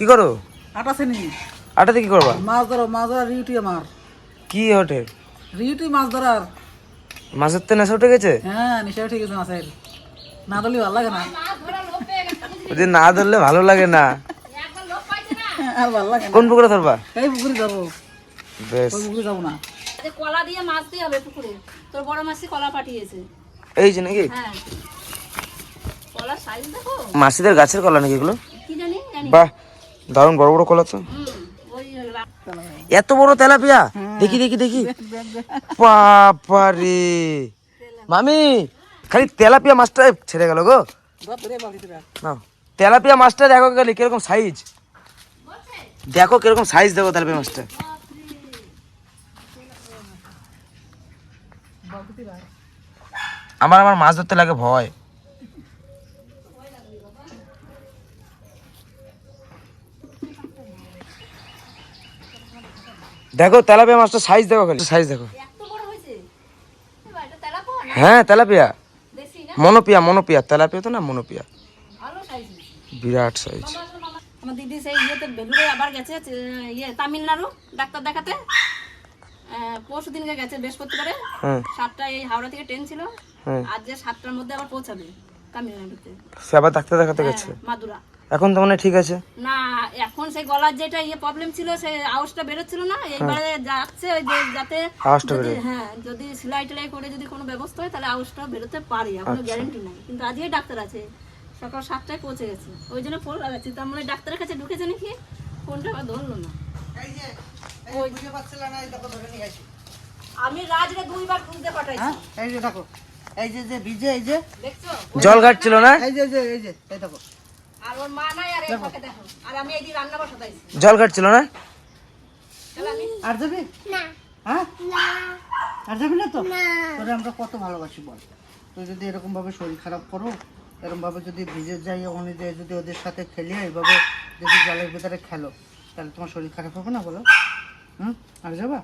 কি করো? আটা শ্রেণি আটাতে কি করবা? মাছ ধরো মাছ ধরার রিউটি আমার। কি হোটেল রিউটি মাছ ধরার। মাছের তো নেশা উঠে গেছে? হ্যাঁ নিশ্চয় ঠিক আছে মাছের। না ধরলে ভালো লাগে না। যদি না ধরলে ভালো লাগে না। আর ভালো লাগে কোন পুকুরে ধরবা? এই পুকুরে যাব। বেশ। পুকুরে যাব না। যে কলা দিয়ে মাছ দিয়ে হবে পুকুরে। তোর বড় মাসি কলা পাঠিয়েছে। এই যে নাকি? হ্যাঁ। কলার সাইজ দেখো। মাসিদের গাছের কলা নাকি এগুলো? কি জানি জানি। বাহ। দারুণ বড় বড় কলা তো এত বড় তেলাপিয়া? দেখি দেখি দেখি। বাবারে। মামি খালি তেলাপিয়া মাছটা ছেড়ে গেল গো। বালতিতে তেলাপিয়া মাছটা দেখো খালি কীরকম সাইজ দেখো কীরকম সাইজ দেখো তেলাপিয়া মাছটা। আমার আমার মাছ ধরতে লাগে ভয়। দেখো তেলাপিয়া মাছটা সাইজ দেখো খালি। সাইজ দেখো। এত বড় হয়েছে? এবার এটা তেলাপোয়া না? হ্যাঁ তেলাপিয়া। মনোপিয়া মনোপিয়া। তেলাপিয়া তো না মনোপিয়া। সাইজ বিরাট সাইজ আমার দিদি সেই ইয়েতে বেলুড়ে আবার গেছে ইয়ে তামিলনাড়ু ডাক্তার দেখাতে। পরশু দিনকে গেছে বৃহস্পতিবারে। হ্যাঁ সাতটা এই হাওড়া থেকে ট্রেন ছিল। হ্যাঁ আজ যে সাতটার মধ্যে আবার পৌঁছাবে তামিলনাড়ুতে। সে আবার ডাক্তার দেখাতে গেছে? হ্যাঁ, মাদুরা। এখন তো মনে ঠিক আছে। না এখন সেই গলার যেটা ইয়ে প্রবলেম ছিল সেই আওয়াজটা বেরোচ্ছিল না এইবারে যাচ্ছে ওই যে যাতে আওয়াজটা বেরোয়। হ্যাঁ যদি সেলাই টেলাই করে যদি কোনো ব্যবস্থা হয় তাহলে আওয়াজটা বেরোতে পারে। এখনও গ্যারেন্টি নাই। কিন্তু আজকেই ডাক্তার আছে সকাল সাতটায় পৌঁছে গেছে। ওই জন্য ফোন লাগাচ্ছি। তার মানে ডাক্তারের কাছে ঢুকেছে নাকি? ফোনটা আবার ধরলো না। ওই আমি রাজরে দুইবার খুঁজতে পাঠাইছি। হ্যাঁ? এই যে দেখো এই যে যে ভিজে এই যে। দেখছ? জল ঘাটছিল না? এই যে এই যে এই দেখো। আর ওর মা নাই আর এই ফাঁকে দেখো। আর আমি এই দিয়ে রান্না বসাতাইছি। জল কাটছিল না? আর যাবি? হ্যাঁ? আর যাবি না তো? তোরে আমরা কত ভালোবাসি বল। তুই যদি এরকম ভাবে শরীর খারাপ করো এরকম ভাবে যদি ভিজে যাই যে যদি ওদের সাথে খেলি এইভাবে যদি জলের ভিতরে খেলো তাহলে তোমার শরীর খারাপ হবে না বলো? হুম? আর যাবা?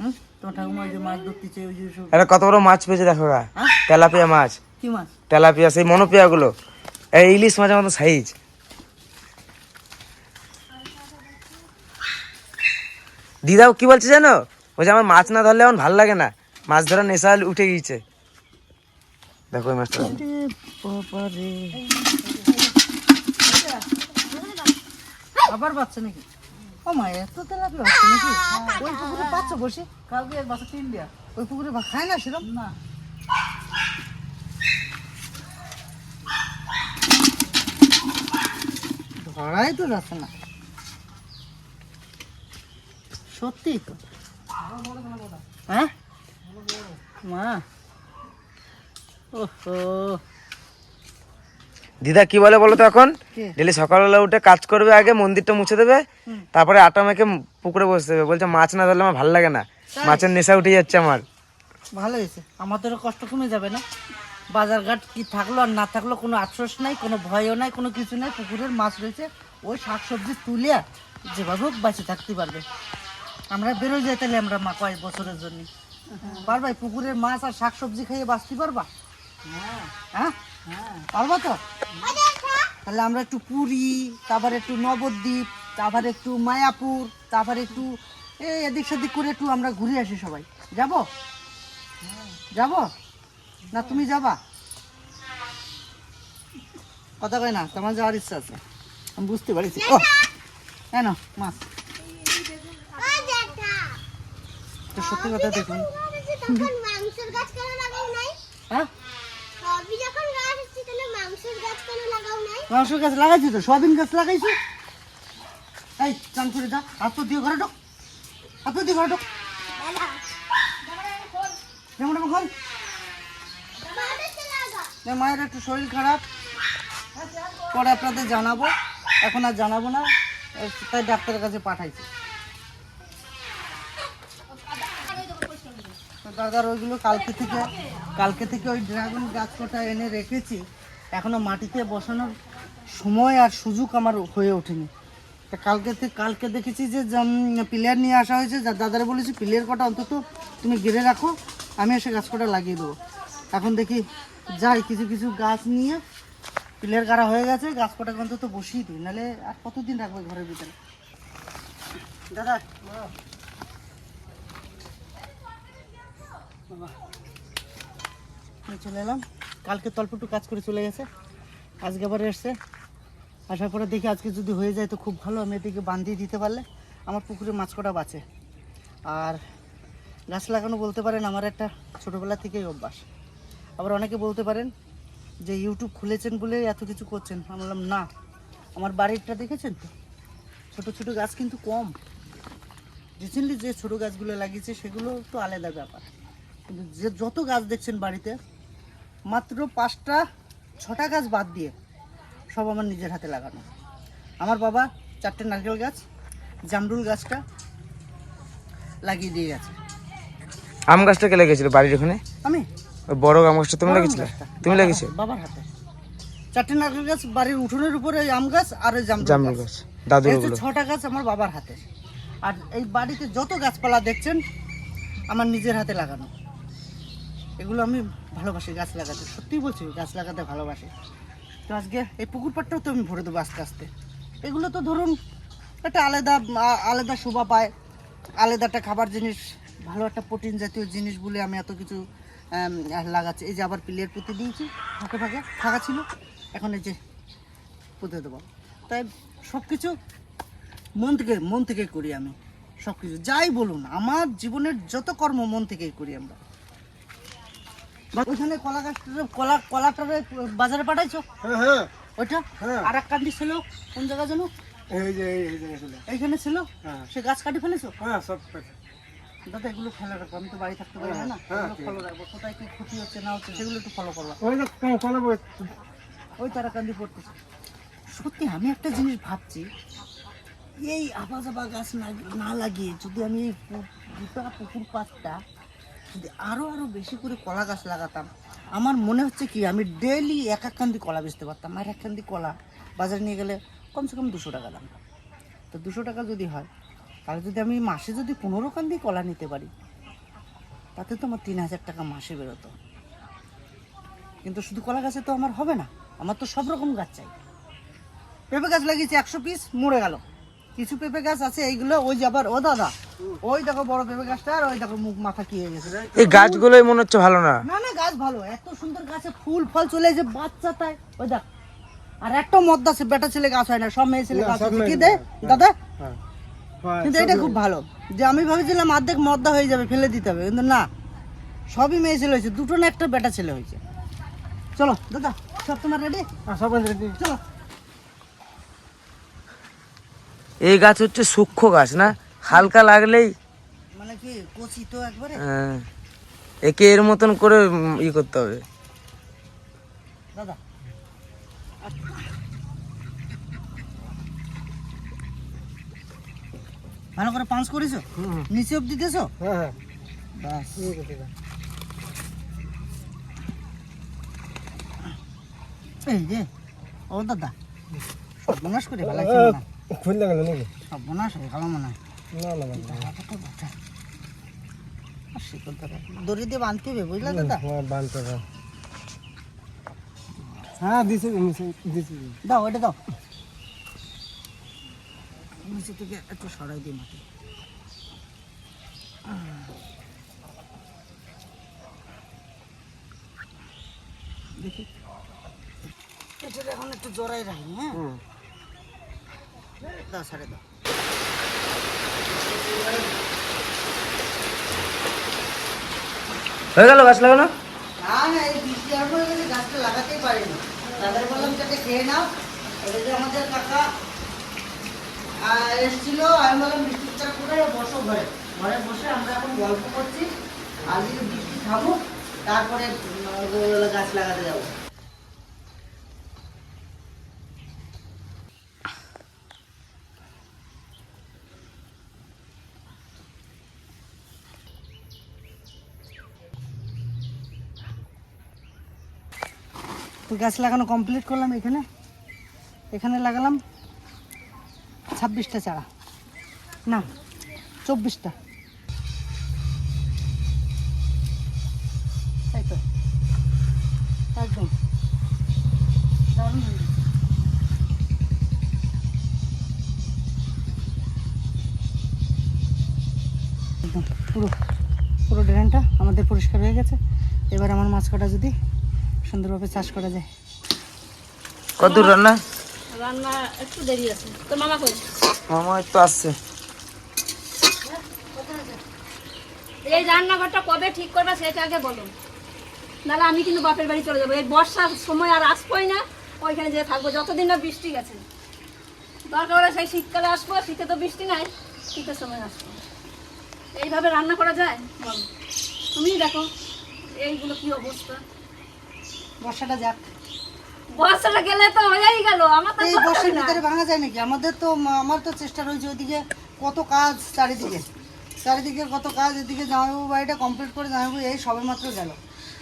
হুম? তোমার ঠাকুমা যে মাছ ধরতেছে ওই যে কত বড় মাছ পেয়েছে দেখো হ্যাঁ? তেলাপিয়া মাছ। কি মাছ? তেলাপিয়া সেই মনোপিয়া গুলো এই ইলিশ মাছের মতো সাইজ দিদাও কি বলছে জানো? বলছে আমার মাছ না ধরলে এখন ভালো লাগে না। মাছ ধরার নেশা উঠে গিয়েছে। দেখো ওই মাছটা। আবার বাচ্চা নাকি? ও মা এত তেলাপি হচ্ছে নাকি? ওই পুকুরে বাচ্চা বসে? কালকে এক বাচ্চা তিন দিয়া। ওই পুকুরে খায় না সেরকম না। ধরাই তো যাচ্ছে না। সত্যি তো। হ্যাঁ? মা। ওহো। দিদা কি বলে বলো তো এখন? ডেলি সকালবেলা উঠে কাজ করবে আগে মন্দিরটা মুছে দেবে তারপরে আটা মেখে পুকুরে বসে দেবে। বলছে মাছ না ধরলে আমার ভালো লাগে না। মাছের নেশা উঠে যাচ্ছে আমার। ভালো হয়েছে। আমাদেরও কষ্ট কমে যাবে না? বাজারঘাট কি থাকল আর না থাকল কোনো আফসোস নাই, কোনো ভয়ও নাই, কোনো কিছু নাই, পুকুরের মাছ রয়েছে, ওই শাকসবজি তুলে যেভাবে হোক বাঁচে থাকতে পারবে। আমরা বেরোয় যাই তাহলে আমরা মা কয়েক বছরের জন্য। পারবা এই পুকুরের মাছ আর শাকসবজি খেয়ে বাঁচতে পারবা? হ্যাঁ? পারবা তো? তাহলে আমরা একটু পুরী, তারপর একটু নবদ্বীপ, তারপর একটু মায়াপুর, তারপর একটু এই এদিক সেদিক করে একটু আমরা ঘুরে আসি সবাই। যাব? যাব? না তুমি যাবা? কথা কয় না তোমার যাওয়ার ইচ্ছা আছে। আমি বুঝতে পারছি। ও কেন মাছ। সত্যি কথা দেখুন। মাংসের গাছ হ্যাঁ? লাগাইছি তো? সয়াবিন গাছ লাগাইছি? এই চান করে যা। হাত তো দিয়ে ঘরে ঢোক। হাত তো দিয়ে ঘরে ঢোক। যেমন তেমন এ মায়ের একটু শরীর খারাপ। পরে আপনাদের জানাব। এখন আর জানাব না। তাই ডাক্তারের কাছে পাঠাইছি। দাদার ওইগুলো কালকে থেকে কালকে থেকে ওই ড্রাগন গাছ কটা এনে রেখেছি। এখনও মাটিতে বসানোর সময় আর সুযোগ আমার হয়ে ওঠেনি। তা কালকে থেকে কালকে দেখেছি যে প্লেয়ার নিয়ে আসা হয়েছে। যা দাদারে বলেছি প্লেয়ার কটা অন্তত তুমি গেড়ে রাখো। আমি এসে গাছ কটা লাগিয়ে দেবো। এখন দেখি যাই, কিছু কিছু গাছ নিয়ে পিলের গাড়া হয়ে গেছে, গাছ কটা অন্তত বসিয়ে দিই নাহলে আর কতদিন রাখবে ঘরের ভিতরে? দাদা চলে এলাম। কালকে তল্পটু কাজ করে চলে গেছে। আজকে আবার এসছে। আসার পরে দেখি আজকে যদি হয়ে যায় তো খুব ভালো, আমি এদিকে বান্ধিয়ে দিতে পারলে আমার পুকুরে মাছ কটা বাঁচে। আর গাছ লাগানো বলতে পারেন, আমার একটা ছোটোবেলা থেকেই অভ্যাস। আবার অনেকে বলতে পারেন যে ইউটিউব খুলেছেন বলে এত কিছু করছেন। আমি বললাম না আমার বাড়িটা দেখেছেন তো? ছোটো ছোটো গাছ কিন্তু কম। রিসেন্টলি যে ছোট গাছগুলো লাগিয়েছে সেগুলো তো আলাদা ব্যাপার। কিন্তু যে যত গাছ দেখছেন বাড়িতে মাত্র পাঁচটা ছটা গাছ বাদ দিয়ে সব আমার নিজের হাতে লাগানো। আমার বাবা চারটে নারকেল গাছ জামরুল গাছটা লাগিয়ে দিয়ে গেছে। আম গাছটা কে লেগেছিল বাড়ির ওখানে? আমি। বড় আম গাছটা তুমি লাগিয়েছিলে? তুমি লাগিয়েছো বাবার হাতে। চারটে নারকেল গাছ বাড়ির উঠোনের উপরে আম গাছ আর ওই জামরুল গাছ। দাদুর ওগুলো। ছটা গাছ আমার বাবার হাতে। আর এই বাড়িতে যত গাছপালা দেখছেন আমার নিজের হাতে লাগানো। এগুলো আমি ভালোবাসি গাছ লাগাতে। সত্যি বলছি গাছ লাগাতে ভালোবাসি। তো আজকে এই পুকুর পাড়টাও তো আমি ভরে দেবো আস্তে আস্তে। এগুলো তো ধরুন একটা আলাদা আলাদা শোভা পায়। আলাদা একটা খাবার জিনিস ভালো একটা প্রোটিন জাতীয় জিনিস বলে আমি এত কিছু লাগাচ্ছি। এই যে আবার প্লেয়ার পুঁতে দিয়েছি ফাঁকে ফাঁকে। ফাঁকা ছিল। এখন এই যে পুঁতে দেবো। তাই সব কিছু মন থেকে মন থেকে করি আমি সব কিছু যাই বলুন আমার জীবনের যত কর্ম মন থেকেই করি আমরা। ওইখানে কলা গাছটা কলা কলাটারে বাজারে পাঠাইছো? হ্যাঁ হ্যাঁ। ওইটা? হ্যাঁ। আর এক কান্দি ছিল? কোন জায়গা যেন? এইখানে ছিল? হ্যাঁ। সে গাছ কাটি ফেলেছো? হ্যাঁ সব। দাদা এগুলো ফেলে আমি তো বাড়ি থাকতে পারি না হ্যাঁ, এগুলো ফলো রাখব। কোথায় কি ক্ষতি হচ্ছে না হচ্ছে সেগুলো একটু ফলো করব। ওই তারাকান্দি পড়তেছে। সত্যি আমি একটা জিনিস ভাবছি এই আবা গাছ না না লাগিয়ে যদি আমি এই গোটা পুকুর পাড়টা যদি আরও আরও বেশি করে কলা গাছ লাগাতাম আমার মনে হচ্ছে কি আমি ডেলি এক এক কান্দি কলা বেচতে পারতাম। আর এক কান্দি কলা বাজারে নিয়ে গেলে কমসে কম দুশো টাকা দাম। তো দুশো টাকা যদি হয় তাহলে যদি আমি মাসে যদি পনেরো কান্দি কলা নিতে পারি তাতে তো আমার তিন হাজার টাকা মাসে বেরোতো। কিন্তু শুধু কলা গাছে তো আমার হবে না আমার তো সব রকম গাছ চাই। পেঁপে গাছ লাগিয়েছি একশো পিস মরে গেল। কিছু পেঁপে গাছ আছে এইগুলো ওই যে আবার ও দাদা ওই দেখো বড় পেঁপে গাছটা আর ওই দেখো মুখ মাথা কি হয়ে গেছে। এই গাছগুলোই মনে হচ্ছে ভালো না? না না গাছ ভালো এত সুন্দর গাছে ফুল ফল চলে যে বাচ্চা তাই। ওই দেখ আর একটা মদ আছে বেটা ছেলে গাছ হয় না সব মেয়ে ছেলে গাছ কি দে। দাদা? হ্যাঁ হ্যাঁ, কিন্তু এটা খুব ভালো। যে আমি ভাবছিলাম অর্ধেক মদ্দা হয়ে যাবে ফেলে দিতে হবে। কিন্তু না সবই মেয়ে ছেলে হয়েছে। দুটো না একটা বেটা ছেলে হয়েছে। চলো দাদা সব তোমার রেডি হ্যাঁ, সব রেডি। চলো। এই গাছ হচ্ছে সূক্ষ্ম গাছ না? হালকা লাগলেই মানে কি কচি তো একবারে? হ্যাঁ, একে এর মতন করে ই করতে হবে। দাদা ভালো করে পাঁচ করেছ। নিচে অব্দি দিয়েছ? হ্যাঁ হ্যাঁ। এই যে ও দাদা সর্বনাশ করে আহ, খুললে গেল নাকি? সর্বনাশ হয়ে গেল মনে হয়। না না দড়ি দিয়ে বাঁধতে হবে বুঝলে দাদা? হ্যাঁ বানতে হ্যাঁ দিছে দিছে দিছে। দাও এটা দাও। নিচে থেকে একটু সরাই দিই মাটি দেখি। এটা এখন একটু রাখি হ্যাঁ? দাও সাড়ে দাও। হয়ে গেল গাছ লাগানো? না না এই বৃষ্টি আরম্ভ হয়ে গেছে গাছটা লাগাতেই পারি না তাদের বললাম যাতে খেয়ে নাও। এটা যে আমাদের কাকা এসেছিল, আমি বললাম বৃষ্টিটা করে বসো ঘরে। ঘরে বসে আমরা এখন গল্প করছি। আজকে বৃষ্টি থামুক তারপরে গাছ লাগাতে যাব। তো গাছ লাগানো কমপ্লিট করলাম এখানে। এখানে লাগালাম ছাব্বিশটা চারা। না, চব্বিশটা। তাই তো। একদম। একদম। পুরো পুরো ড্রেনটা আমাদের পরিষ্কার হয়ে গেছে। এবার আমার মাছ কাটা যদি সুন্দরভাবে চাষ করা যায়। কত রান্না? রান্না একটু দেরি আছে। তো মামা কই? মামা একটু আসছে। এই রান্নাঘরটা কবে ঠিক করবে সেটা আগে বলো। নাহলে আমি কিন্তু বাপের বাড়ি চলে যাব। এই বর্ষার সময় আর আসবোই না ওইখানে যেয়ে থাকব। যতদিন না বৃষ্টি গেছে। দরকার হলে সেই শীতকালে আসব শীতে তো বৃষ্টি নাই শীতের সময় আসব। এইভাবে রান্না করা যায়? বলো। তুমি দেখো এইগুলো কি অবস্থা? বর্ষাটা যাক। বর্ষাটা গেলে তো হয়েই গেল আমার তো এই বর্ষার ভিতরে ভাঙা যায় নাকি? আমাদের তো আমার তো চেষ্টা রয়েছে ওইদিকে কত কাজ চারিদিকে। চারিদিকে কত কাজ এদিকে জামাইবাবু বাড়িটা কমপ্লিট করে জামাইবাবু এই সবে মাত্র গেল।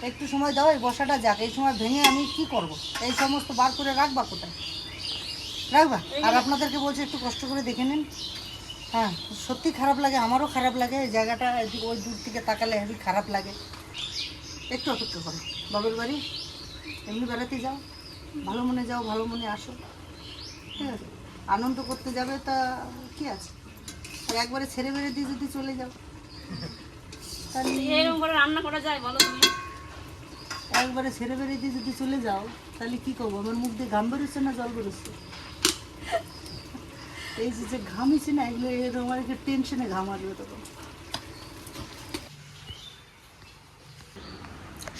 একটু সময় দাও এই বর্ষাটা যাক এই সময় ভেঙে আমি কি করব? এই সমস্ত বার করে রাখবা কোথায়? রাখবা? আর আপনাদেরকে বলছি একটু কষ্ট করে দেখে নিন। হ্যাঁ সত্যি খারাপ লাগে আমারও খারাপ লাগে এই জায়গাটা ওই দূর থেকে তাকালে হেবি খারাপ লাগে। একটু অপেক্ষা করো। বাবার বাড়ি এমনি বেড়াতে যাও। ভালো মনে যাও ভালো মনে আসো। ঠিক আছে? আনন্দ করতে যাবে তা কি আছে? আর একবারে ছেড়ে বেড়ে দিয়ে যদি চলে যাও। তাহলে এরকম করে রান্না করা যায় বলো তুমি। একবারে ছেড়ে বেড়ে দিয়ে যদি চলে যাও তাহলে কি করব? আমার মুখ দিয়ে ঘাম বেরোচ্ছে না জল বেরোচ্ছে? এই যে যে ঘামিছি না এগুলো এরকম একটু টেনশনে ঘাম আসবে তখন।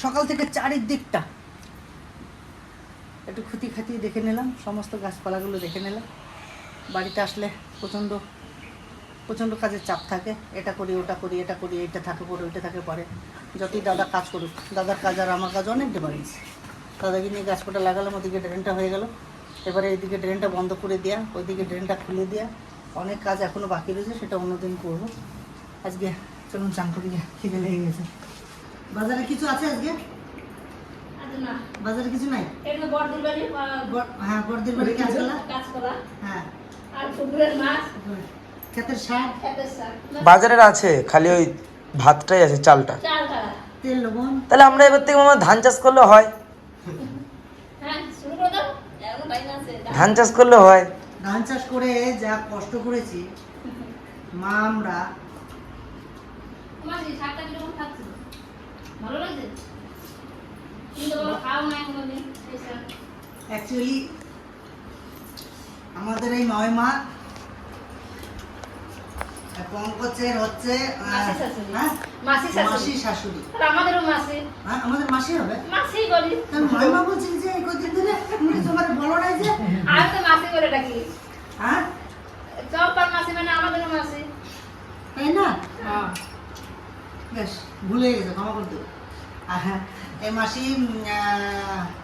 সকাল থেকে চারিদিকটা একটু খুঁতি খাতি দেখে নিলাম, সমস্ত গাছপালাগুলো দেখে নিলাম। বাড়িতে আসলে প্রচণ্ড প্রচণ্ড কাজের চাপ থাকে, এটা করি, ওটা করি, এটা করি, এটা থাকে পরে, ওইটা থাকে পরে। যতই দাদা কাজ করুক, দাদার কাজ আর আমার কাজ অনেক ডিফারেন্স দাদাকে নিয়ে গাছপাটা লাগালাম, ওদিকে ড্রেনটা হয়ে গেল। এবারে এইদিকে ড্রেনটা বন্ধ করে দেওয়া ওইদিকে ড্রেনটা খুলে দেওয়া অনেক কাজ এখনও বাকি রয়েছে, সেটা অন্যদিন করব। আজকে চলুন চান করি, খিদে লেগে গেছে। বাজারে কিছু আছে আজকে? বাজারে কিছু নাই? এগুলো বড়দিন বাড়ি হ্যাঁ বর্দির বাড়ি কাজ করা হ্যাঁ। আর পুকুরের মাছ। ক্ষেতের শাক খেতের শাক বাজারের আছে খালি ওই ভাতটাই আছে চালটা। চাল তেল লবণ? তাহলে আমরা এবার থেকে মামা ধান চাষ করলে হয়। হ্যাঁ শুরু করে দাও। ধান চাষ করলে হয়। ধান চাষ করে যা কষ্ট করেছি মা আমরা ভালো লাগছে তুমি তো বলো খাও না কোনোদিন এই শাক অ্যাকচুয়ালি আমাদের এই নয় মা পঙ্কজের হচ্ছে মাসি শাশুড়ি। হ্যাঁ? আমাদেরও মাসি। হ্যাঁ, আমাদের মাসি হবে? মাসি বলি। নয় মা বলছেন যে এই কদিন ধরে তোমার বলো নাই যে আমি তো মাসি বলে ডাকি। হ্যাঁ? চম্পার মাসি মানে আমাদেরও মাসি। তাই না? হ্যাঁ। বেশ ভুলে গেছে ক্ষমা করে দেবো। হ্যাঁ, এই মাসি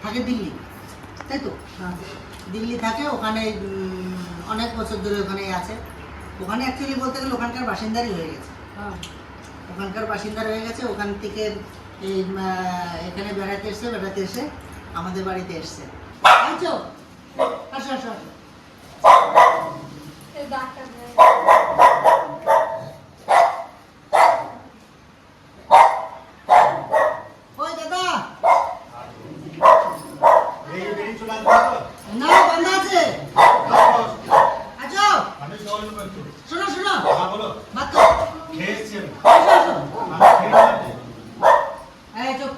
থাকে দিল্লি। তাই তো? দিল্লি থাকে ওখানে অনেক বছর ধরে ওখানেই আছে। ওখানে অ্যাকচুয়ালি বলতে গেলে ওখানকার বাসিন্দারই হয়ে গেছে। ওখানকার বাসিন্দার হয়ে গেছে ওখান থেকে এই এখানে বেড়াতে এসছে বেড়াতে এসে আমাদের বাড়িতে এসছে। আচ্ছা আসো আসো আসো এই ডাক্তার ওই দাদা না বন্ধ আছে আচ্ছা শোনো শোনো ভাত তো আসো আসো এই চুপ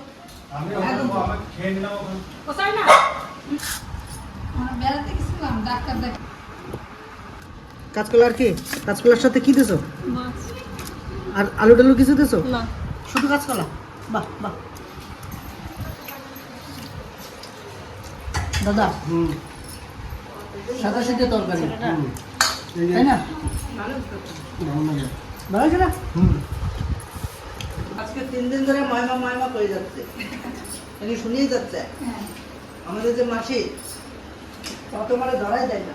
কোথায় না বেড়াতে গেছিলাম ডাক্তার দেখ কাঁচকলার কি? কাঁচকলার সাথে কি দিছো? আর আলু টালু কিছু দিছো? না। শুধু কাঁচকলা বাহ বাহ। দাদা সাদা সিদ্ধ তরকারি। তাই না? ভালো আছে না? আজকে তিন দিন ধরে ময়মা ময়মা করে যাচ্ছে। মানে শুনিয়ে যাচ্ছে। আমাদের যে মাসি কত মানে ধরাই দেয় না।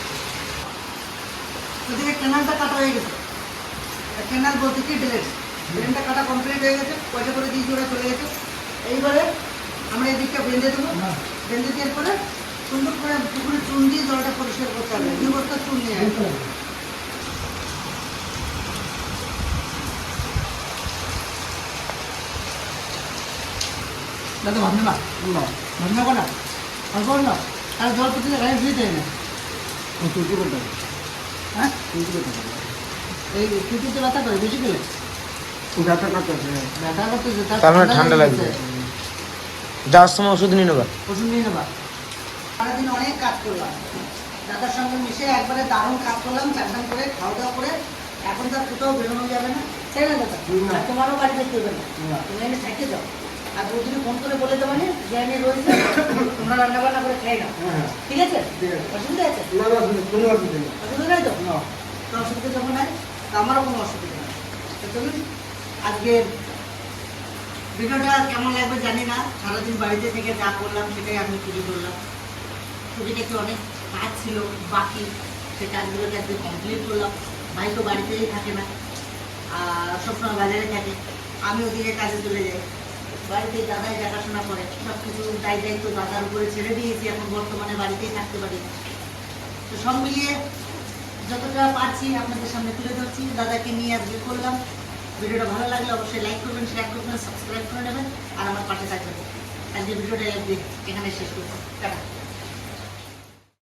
ওদিকে ক্যানালটা কাটা হয়ে গেছে। বলতে কি ড্রেস ড্রেনটা কাটা কমপ্লিট হয়ে গেছে পয়সা করে দিয়ে ওরা চলে গেছে। এইবারে আমরা এই দিকটা বেঁধে দেবো। বেঁধে দেওয়ার পরে সুন্দর করে পুকুরে চুন দিয়ে জলটা পরিষ্কার করতে হবে। বস্তা চুন নিয়ে আসবে। দাদা ভাবনা না? ভাবনা করা? না আর জল না। ও তুই করতে হ্যাঁ? এই কুটিতে ব্যথা করে বেশি গেলে গাটা কাটতে ব্যথা করতেছে তার তার মানে ঠান্ডা লাগবে। যাওয়ার সময় ওষুধ নিয়ে নেবা। ওষুধ নিয়ে নেবা। সারাদিন অনেক কাজ করলাম। দাদার সঙ্গে মিশে একবারে দারুণ কাজ করলাম চারদান করে খাওয়া দাওয়া করে। এখন তার কোথাও বেরোনো যাবে না। তাই না। দাদা তোমারও বাড়ি দেখতে হবে না। তুমি এনে থাকতে যাও। আর বৌদিকে ফোন করে বলে দেবো না যে আমি রয়েছে তোমরা রান্না বান্না করে খাই না হ্যাঁ। ঠিক আছে? অসুবিধা আছে? না না কোনো অসুবিধা নেই। অসুবিধা নাই তো? না। তো অসুবিধা যখন নাই তো আমারও কোনো অসুবিধা নেই। তো চলুন আজকে ভিডিওটা কেমন লাগবে জানি না। সারাদিন বাড়িতে থেকে যা করলাম সেটাই আমি তুলে ধরলাম ছবিটাকে অনেক কাজ ছিল বাকি সে কাজগুলোকে আজকে কমপ্লিট করলাম। ভাই তো বাড়িতেই থাকে না আর সবসময় বাজারে থাকে। আমি ওদিকে কাজে চলে যাই। বাড়িতে দাদাই দেখাশোনা করে সব কিছু দায় দায়িত্ব দাদার উপরে ছেড়ে দিয়েছি, এখন বর্তমানে বাড়িতেই থাকতে পারি। তো সব মিলিয়ে যতটা পারছি আপনাদের সামনে তুলে ধরছি। দাদাকে নিয়ে আজকে করলাম। ভিডিওটা ভালো লাগলে অবশ্যই লাইক করবেন শেয়ার করবেন সাবস্ক্রাইব করে নেবেন, আর আমার পাশে থাকবেন। আজকে ভিডিওটা এখানে শেষ করব টাটা।